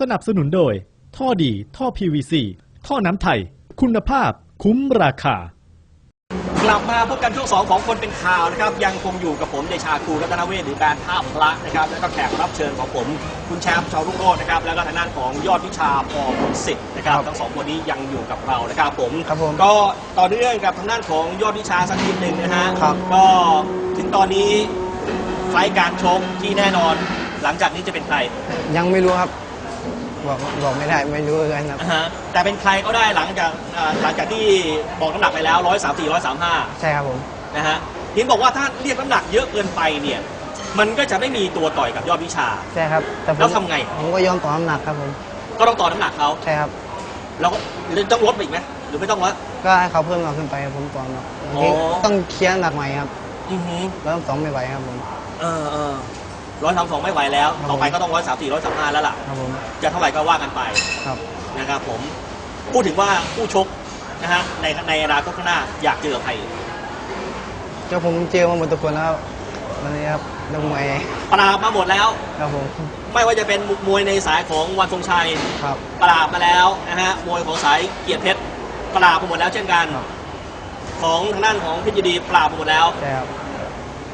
สนับสนุนโดย ท่อดีท่อ PVC ท่อน้ำไทย คุณภาพคุ้มราคา กลับมาพบกันช่วงสองของคนเป็นข่าวนะครับ ยังคงอยู่กับผมเดชาคูรัตนเวศหรือการท่าพระนะครับ แล้วก็แขกรับเชิญของผม คุณแชมป์ชาวรุ่งโรจน์นะครับ แล้วก็ทางด้านของยอดวิชาพอมนสิทธิ์นะครับครับทั้งสองคนนี้ยังอยู่กับเรานะครับผมครับผมก็ต่อเนื่องกับทางด้านของยอดวิชาสักนิดหนึ่งนะฮะครับ ก็ถึงตอนนี้ไฟล์การชกที่แน่นอน หลังจากนี้จะเป็นใครยังไม่รู้ครับ บอกบอกไม่ได้ไม่รู้เลยครับนะฮะแต่เป็นใครก็ได้หลังจากอ่าหลังจากที่บอกน้ำหนักไปแล้ว1 3 4 1 3 5ใช่ครับผม นะฮะทีมบอกว่าถ้าเรียกน้ำหนักเยอะเกินไปเนี่ย มันก็จะไม่มีตัวต่อยกับยอดวิชา ใช่ครับ แต่ผมแล้วทำไง ผมก็ยอมต่อน้ำหนักครับผม ก็ต้องต่อน้ำหนักเขาใช่ครับ แล้วก็ต้องลดไปอีกไหมหรือไม่ต้องลด ก็ให้เขาเพิ่มน้ำหนักขึ้นไปครับผมต่อน้ำหนักอ๋อ ต้องเคลียร์น้ำหนักใหม่ครับ อือหือแล้วสองไม่ไหวครับผม เออเออ ร้อยสามสองไม่ไหวแล้ว ครับต่อไปก็ต้องร้อยสามสี่ร้อยสามห้าแล้วล่ะ ครับผมจะเท่าไหร่ก็ว่ากันไปครับ นะครับผม พูดถึงว่าผู้ชกนะฮะในในอนาคตข้างหน้าอยากเจอกับใครก็ผมเจอมาหมดทุกคนแล้วครับวันนี้ครับนักมวยปราบมาหมดแล้ว ครับผมไม่ว่าจะเป็นมวยในสายของวันทรงชัย ครับ ปราบมาแล้วนะฮะมวยของสายเกียรติเพชรปราบมาหมดแล้วเช่นกัน ครับ ของทางด้านของเพชรยินดีปราบมาหมดแล้ว ใช่ครับ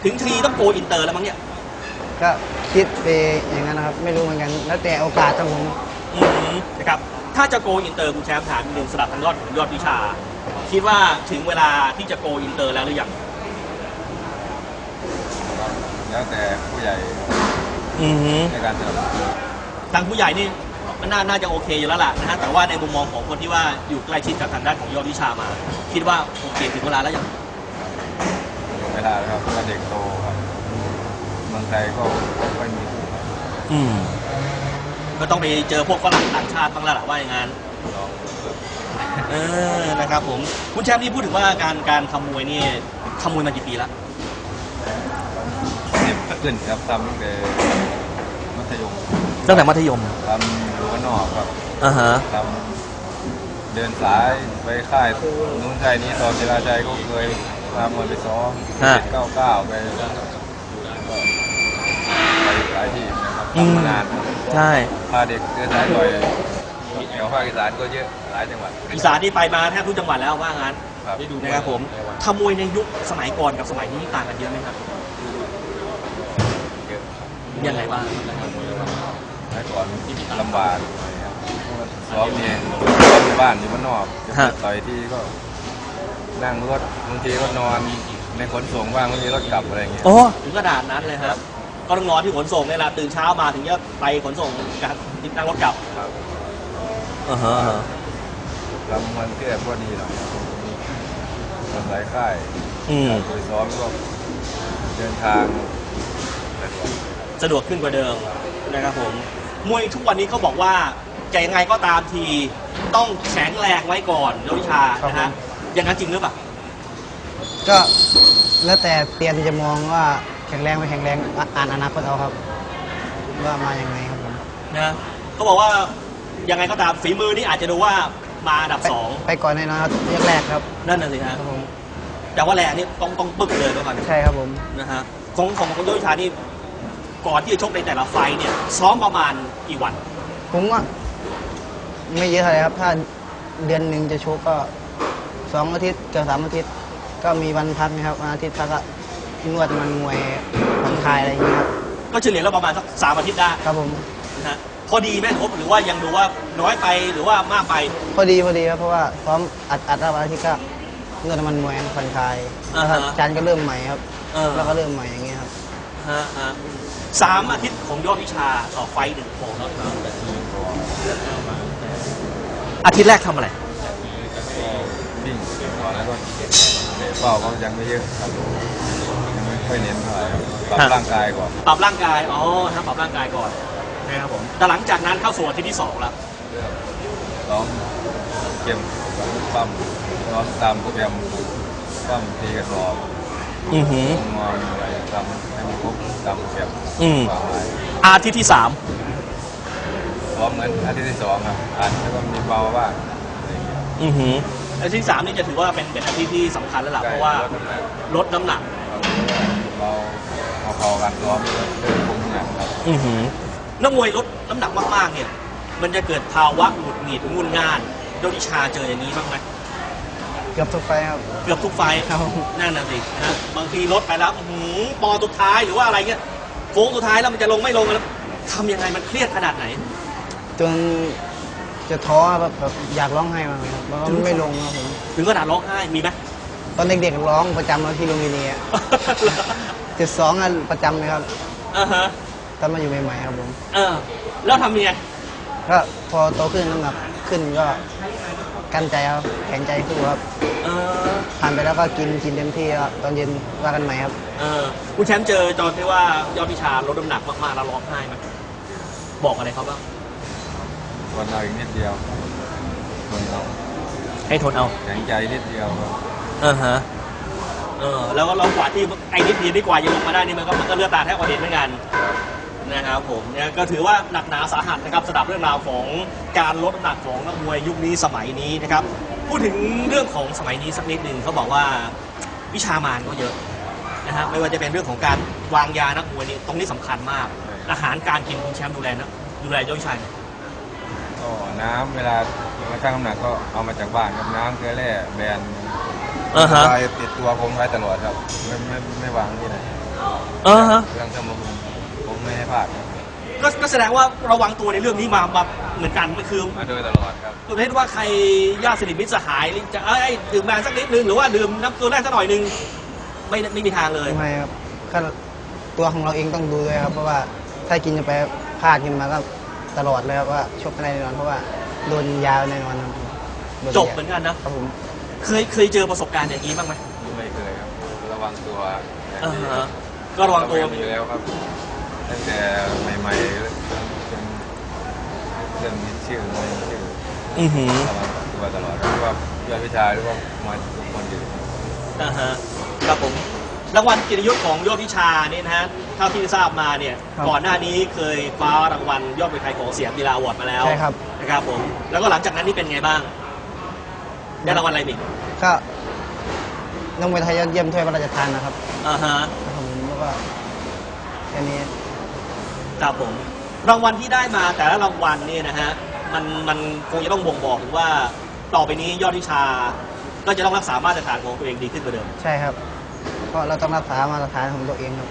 ถึงทีต้องโกอินเตอร์แล้วมั้งเนี่ย ก็คิดไปอย่างนั้นนะครับ ไม่รู้เหมือนกัน แล้วแต่โอกาสครับผม อืมนะครับถ้าจะโกอินเตอร์คุณแชมป์ถามนิดนึงสำหรับทางยอดของยอดวิชา คิดว่าถึงเวลาที่จะโกอินเตอร์แล้วหรือยังแล้วแต่ผู้ใหญ่อืม ในการสนับสนุน ทางผู้ใหญ่นี่มันน่าน่าจะโอเคอยู่แล้วล่ะนะฮะแต่ว่าในมุมมองของคนที่ว่าอยู่ใกล้ชิดกับทางด้านของยอดวิชามา คิดว่าโอเคถึงเวลาแล้วยัง เวลาครับเมื่อเด็กโตครับเมืองไทยก็ไม่มีคู่ครับอืม ก็ต้องไปเจอพวกฝรั่งต่างชาติบ้างแล้วล่ะว่าอย่างนั้น ลองเออ นะครับผม คุณแชมป์นี่พูดถึงว่าการการทำมวยนี่ทำมวยมากี่ปีแล้วสิบขึ้นครับทำตั้งแต่มัธยมตั้งแต่มัธยมทำอยู่ข้างนอกครับอ่าฮะ ทำเดินสายไปค่ายนู้นค่ายนี้ตอนเจราชัยก็เคยพามวยไปซ้อมฮะ เจ็ดเก้าเก้าไปก็ไปหลาย ที่นะครับทำมานานครับใช่ พาเด็กเดินสายต่อยแถวภาคอีสานก็เยอะหลายจังหวัด อีสานที่ไปมาแทบทุกจังหวัดแล้วว่างั้นครับนะครับผมทำมวยในยุคสมัยก่อนกับสมัยนี้ต่างกันเยอะไหมครับเยอะยังไงบ้างสมัยก่อนลำบากซ้อมเองซ้อมอยู่บ้านอยู่บ้านนอกจะไปต่อยที่ก็ นั่งรถบางทีก็นอนในขนส่งบ้างบางทีรถกลับอะไรอย่างเงี้ย โอ้ถึงขนาดนั้นเลยครับ ก็ต้องนอนที่ขนส่งเนี่ยแหละตื่นเช้ามาถึงจะไปขนส่งการติดนั่งรถกลับครับอ่าฮะลำมันเทียบก็ดีหน่อยครับตอนสายค่ายอืมโดยซ้อมก็เดินทางสะดวกสะดวกขึ้นกว่าเดิมนะครับผมมวยทุกวันนี้เขาบอกว่าจะยังไงก็ตามทีต้องแข็งแรงไว้ก่อนยกวิชานะฮะอย่างนั้นจริงหรือเปล่าก็แล้วแต่เตียนจะมองว่า แข็งแรงไม่แข็งแรงอะอ่านอนาคตเอาครับ ว่ามาอย่างไงครับผมนะเขาบอกว่ายังไงก็ตามฝีมือนี่อาจจะดูว่ามาอันดับไปสองไปก่อนแน่นอนครับเรียกแรกครับนั่นน่ะสิฮะครับผมแต่ว่าแรงนี่ต้องต้องปึ๊กเลยด้วยกันใช่ครับผมนะฮะของของของยกวิชานี่ก่อนที่จะชกในแต่ละไฟท์เนี่ยซ้อมประมาณกี่วัน ผมว่าไม่เยอะเท่าไหร่ครับ ถ้าเดือนหนึ่งจะชกก็สองอาทิตย์เกือบสามอาทิตย์ ก็มีวันพักนะครับวันอาทิตย์พักก็ นวดมันมวยผ่อนคลายอะไรอย่างเงี้ยครับก็เฉลี่ยแล้วประมาณสักสามอาทิตย์ได้ครับผมนะฮะพอดีไหมครบหรือว่ายังดูว่าน้อยไปหรือว่ามากไปพอดีพอดีครับเพราะว่าซ้อมอัดอัดแล้ววันอาทิตย์ก็นวดมันมวยผ่อนคลายอ่าแล้วฮะก็จานก็เริ่มใหม่ครับเออแล้วก็เริ่มใหม่อย่างเงี้ยครับฮะฮะสามอาทิตย์ของยอดวิชาต่อไฟท์หนึ่งของอาทิตย์แรกทำอะไร วิ่งก่อนแล้วก็เตะเป้าก็ยังไม่เยอะครับยังไม่ ค่อยเน้นเท่าไหร่ครับปรับฮะร่างกายก่อน ปรับร่างกาย อ๋อนะปรับร่างกายก่อนนะครับผม แต่หลังจากนั้นเข้าสู่อาทิตย์ที่สองแล้วซ้อมเกมปั้มซ้อมตามโปรแกรมปั้มตีกระสอบอือหืองอนอะไรทำให้มันครบตามโปรแกรมอืม วางไว้อาทิตย์ที่สามซ้อมเหมือนอาทิตย์ที่สองครับอัดแล้วก็มีเบาบ้างอะไรอย่างเงี้ยอือหืออาทิตย์ที่สามนี่จะถือว่าเป็นเป็นอาทิตย์ที่สำคัญแล้วล่ะ เพราะว่าลดน้ำหนัก ลดน้ำหนัก ครับ เบาเอาพอกันซ้อมเริ่มคุมน้ำหนักครับอือหือนักมวยลดน้ำหนักมากๆเนี่ย มันจะเกิดภาวะหงุดหงิดงุนง่านโดนิชาเจออย่างนี้บ้างไหมเกือบทุกไฟล์ครับ เกือบทุกไฟท์ครับ นั่นน่ะสินะบางทีรถไปแล้วอื้อหือปอสุดท้ายหรือว่าอะไรเงี้ยโค้งสุดท้ายแล้วมันจะลงไม่ลงแล้วทำยังไงมันเครียดขนาดไหน จนจะท้อแบบแบบอยากร้องไห้มากเลยครับเพราะว่ามันไม่ลงครับผมถึงขนาดร้องไห้มีไหมตอนเด็กๆร้องประจำแล้วที่โรงเรียน เนี่ยจุดสองอะประจำเลยครับอ่าฮะตอนมาอยู่ใหม่ๆครับผมเออแล้วทำยังไงก็พอโตขึ้นน้ำหนักขึ้นก็กั้นใจครับแข็งใจสู้ครับเออผ่านไปแล้วก็กินกินเต็มที่ครับตอนเย็นว่ากันใหม่ครับ เออคุณแชมป์เจอตอนที่ว่ายอดพิชาลดน้ำหนักมากๆแล้วร้องไห้ไหมบอกอะไรเขาบ้างวันเอาอีกนิดเดียวคนเอาให้ทนเอาแข็งใจนิดเดียวครับเออฮะ เออแล้วก็เรากว่าที่ไอ้นิดเดียวดีกว่าจะลงมาได้นี่มันก็มันก็เลือดตาแทบกระเด็นเหมือนกันนะครับผมเนี่ยก็ถือว่าหนักหนาสาหัสนะครับสำหรับเรื่องราวของการลดน้ำหนักของนักมวยยุคนี้สมัยนี้นะครับพูดถึงเรื่องของสมัยนี้สักนิดหนึ่งเขาบอกว่าวิชามานก็เยอะนะฮะไม่ว่าจะเป็นเรื่องของการวางยานักมวยนี่ตรงนี้สำคัญมาก อาหารการกินคุณแชมป์ดูแลนะดูแลยอดวิชาย ก็น้ำเวลามาชั่งน้ำหนักก็เอามาจากบ้านครับน้ำเกลือแร่แบรนด์ อ่าฮะ ไว้ติดตัวผมไว้ตลอดครับไม่ไม่ไม่วางที่ไหนเออฮะเรื่องสมองผมไม่ให้พลาดครับก็ก็แสดงว่าระวังตัวในเรื่องนี้มามาเหมือนกันก็คือมาโดยตลอดครับประเภทว่าใครญาติสนิทมิตรสหายจะเอ้ยดื่มแบรนด์สักนิดนึงหรือว่าดื่มน้ำตัวแรกสักหน่อยนึงไม่ไม่มีทางเลยทำไมครับก็ตัวของเราเองต้องดูด้วยครับ เพราะว่าถ้ากินจะไปพลาดกินมาก็ตลอดเลยครับว่าชกไม่ได้แน่นอนเพราะว่าโดนยาวแน่นอนครับโดนจยาบเหมือนกันนะ ครับผม เคยเคยเจอประสบการณ์อย่างนี้บ้างไหมไม่เคยครับ ระวังตัวอย่างอ่าดีฮะก็ระวังตัวมีอยู่แล้วครับ ตั้งแต่ใหม่ๆจนเริ่มมีชื่อมีชื่ออือหือระวังตัวตลอดไม่ว่ายอดวิชาหรือว่ามาทุกคนอยู่อ่าฮะครับผมรางวัลเกียรติยศของยอดวิชาเนี่ยนะฮะเท่าที่ทราบมาเนี่ยก่อนหน้านี้เคยคว้ารางวัลยอดมวยไทยของเสียงดีลาอวอร์ดมาแล้วใช่ครับ นะครับผมแล้วก็หลังจากนั้นนี่เป็นไงบ้าง ได้รางวัลอะไรอีกก็น้องมวยไทยยอดเยี่ยมถ้วยพระราชทานนะครับอ่าฮะครับผมแล้วก็แค่นี้ครับผมรางวัลที่ได้มาแต่ละรางวัลเนี่ยนะฮะมันมันคงจะต้องบ่งบอกถึงว่าต่อไปนี้ยอดวิชา ก็จะต้องรักษามาตรฐานของตัวเองดีขึ้นกว่าเดิมใช่ครับ เพราะเราต้องรักษามาตรฐานของตัวเองครับ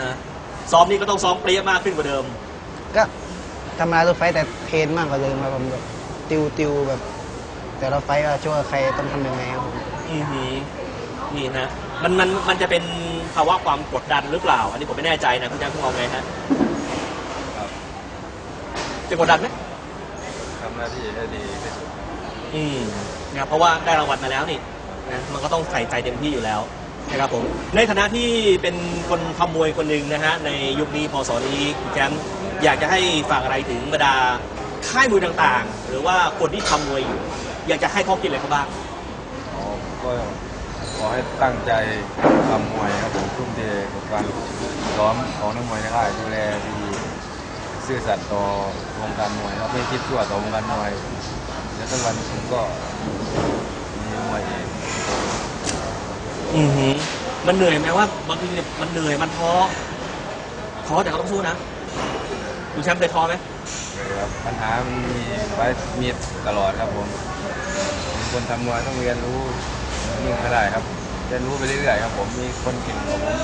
นะซ้อมนี่ก็ต้องซ้อมเปรี้ยมากขึ้นกว่าเดิม ก็ทำลายรถไฟแต่เทรนมากกว่าเดิมครับผมแบบติวติวแบบ แต่ละไฟต์ว่าช่วยใครต้องทำยังไงครับผม อือหือนี่นะมันมันมันจะเป็นภาวะความกดดันหรือเปล่า อันนี้ผมไม่แน่ใจนะคุณแจ้งคุณมองไงฮะครับ จะกดดันไหมทำหน้าที่ให้ดีที่สุดอืมนะครับเพราะว่าได้รางวัลมาแล้วนี่นะมันก็ต้องใส่ใจเต็มที่อยู่แล้วนะครับผมในฐานะที่เป็นคนทำมวยคนหนึ่งนะฮะในยุคนี้พศนี้คุณแชมป์อยากจะให้ฝากอะไรถึงบรรดาค่ายมวยต่างๆ หรือว่าคนที่ทำมวยอยู่ อยากจะให้ข้อคิดอะไรเขาบ้างอ๋อก็ขอให้ตั้งใจทำมวยครับผมทุ่มเทกับการซ้อมของนักมวยในค่ายดูแลดีซื่อสัตย์ต่อวงการมวยครับไม่คิดชั่วต่อวงการมวยแล้วสักวันผมก็มีมวยเองอือหือมันเหนื่อยไหมว่าบางทีเนี่ยมันเหนื่อยมันท้อท้อแต่ก็ต้องสู้นะคุณแชมป์เคยท้อไหมเลยครับปัญหามันมีไว้มีตลอดครับผมเป็น คนทำมวยต้องเรียนรู้ยิ่งก็ได้ครับเรียนรู้ไปเรื่อยๆครับ ผมมีคนเก่งกว่าผม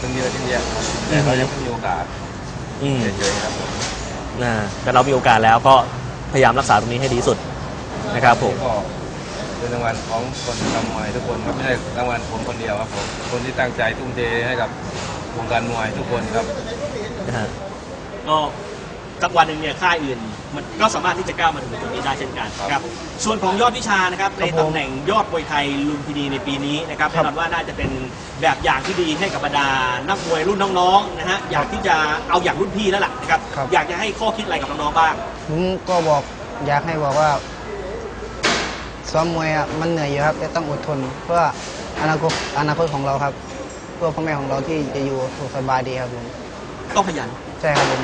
ตั้งเยอะตั้งแยะแต่เรายังไม่มีโอกาสอืมเฉยๆครับผมนะแต่เรามีโอกาสแล้วก็พยายามรักษาตรงนี้ให้ดีที่สุดนะครับผมก็เป็นรางวัลของคนทำมวยทุกคนครับไม่ใช่รางวัลผมคนเดียวครับผมคนที่ตั้งใจทุ่มเทให้กับวงการมวยทุกคนครับนะฮะก็ สักวันหนึ่งเนี่ยค่ายอื่น มันก็สามารถที่จะก้าวมาถึงจุดนี้ได้เช่นกันครับส่วนของยอดวิชานะครับในตำแหน่งยอดมวยไทยลุมพินีในปีนี้นะครับครัแน่บนอนว่าน่าจะเป็นแบบอย่างที่ดีให้กับบรรดานักมวยรุ่นน้องๆนะฮะอยากที่จะเอาอย่างรุ่นพี่แล้วล่ะนะครับครับ อยากจะให้ข้อคิดอะไรกับน้องๆบ้าง ผมก็บอกอยากให้บอกว่าซ้อมมวยอะมันเหนื่อยอยู่ครับแต่ต้องอดทน เพื่ออนาคตอนาคตของเราครับ เพื่อพ่อแม่ของเราที่จะอยู่สุขสบายดีครับผมต้องขยัน ใช่ครับผม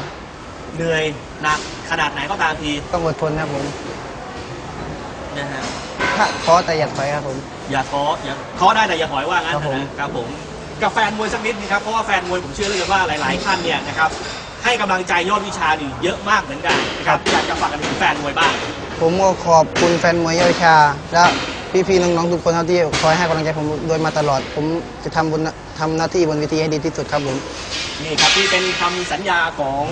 เหนื่อยหนักขนาดไหนก็ตามทีต้องอดทนครับผมนะฮะถ้าท้อแต่อย่าถอยครับผม อย่าท้ออย่าท้อได้แต่อย่าถอยว่างั้นครับผม นะครับผมกับแฟนมวยสักนิดนึงครับเพราะว่าแฟนมวยผมเชื่อเหลยว่าหลายๆท่านเนี่ยนะครับให้กำลังใจยอดวิชานี่เยอะมากเหมือนกันนะครับอยากจะฝากกันถึงแฟนมวยบ้าง ผมก็ขอบคุณแฟนมวยเยาวชา และพี่ๆน้องๆทุกคนครับที่คอยให้กำลังใจผมโดยมาตลอด ผมจะทำบนทำหน้าที่บนเวทีให้ดีที่สุดครับผม นี่ครับที่เป็นคำสัญญาของ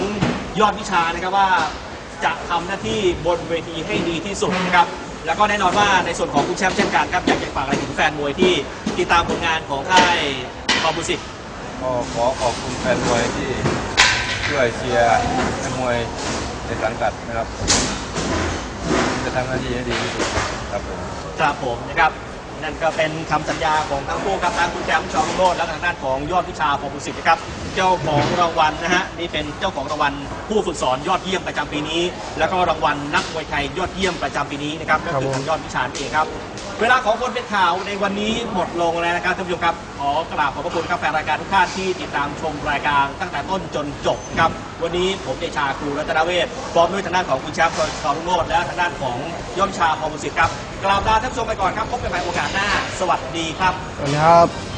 ยอดวิชานะครับว่าจะทำหน้าที่บนเวทีให้ดีที่สุดนะครับ แล้วก็แน่นอนว่าในส่วนของคุณแชมป์เช่นกันครับอยากจะฝากอะไรถึงแฟนมวยที่ติดตามผลงานของค่ายคอมบูสิกก็ขอขอบคุณแฟนมวยที่ช่วยเชียร์นักมวยในสังกัดนะครับ จะทำหน้าที่ให้ดีที่สุดครับผมครับผมนะครับ นั่นก็เป็นคำสัญญาของทั้งคู่ครับทั้งคุณแชมป์ชองโรดและทางด้านของยอดวิชาคอมบูสิกนะครับเจ้าของรางวัลนะฮะนี่เป็นเจ้าของรางวัลผู้ฝึกสอนยอดเยี่ยมประจำปีนี้ แล้วก็รางวัลนักมวยไทยยอดเยี่ยมประจำปีนี้นะครับก็คือทางยอดวิชาเองครับ เวลาของคนเป็นข่าวในวันนี้หมดลงแล้วนะครับท่านผู้ชมครับขอกราบขอบพระคุณครับแฟนรายการทุกท่านที่ติดตามชมรายการตั้งแต่ต้นจนจบครับวันนี้ผมเดชาครูรัตนเวศพร้อมด้วยทางด้านของคุณแชมป์ทองโลดและทางด้านของย่อมชาพอมุสิตครับกล่าวลาท่านผู้ชมไปก่อนครับพบกันใหม่โอกาสหน้า สวัสดีครับสวัสดีครับ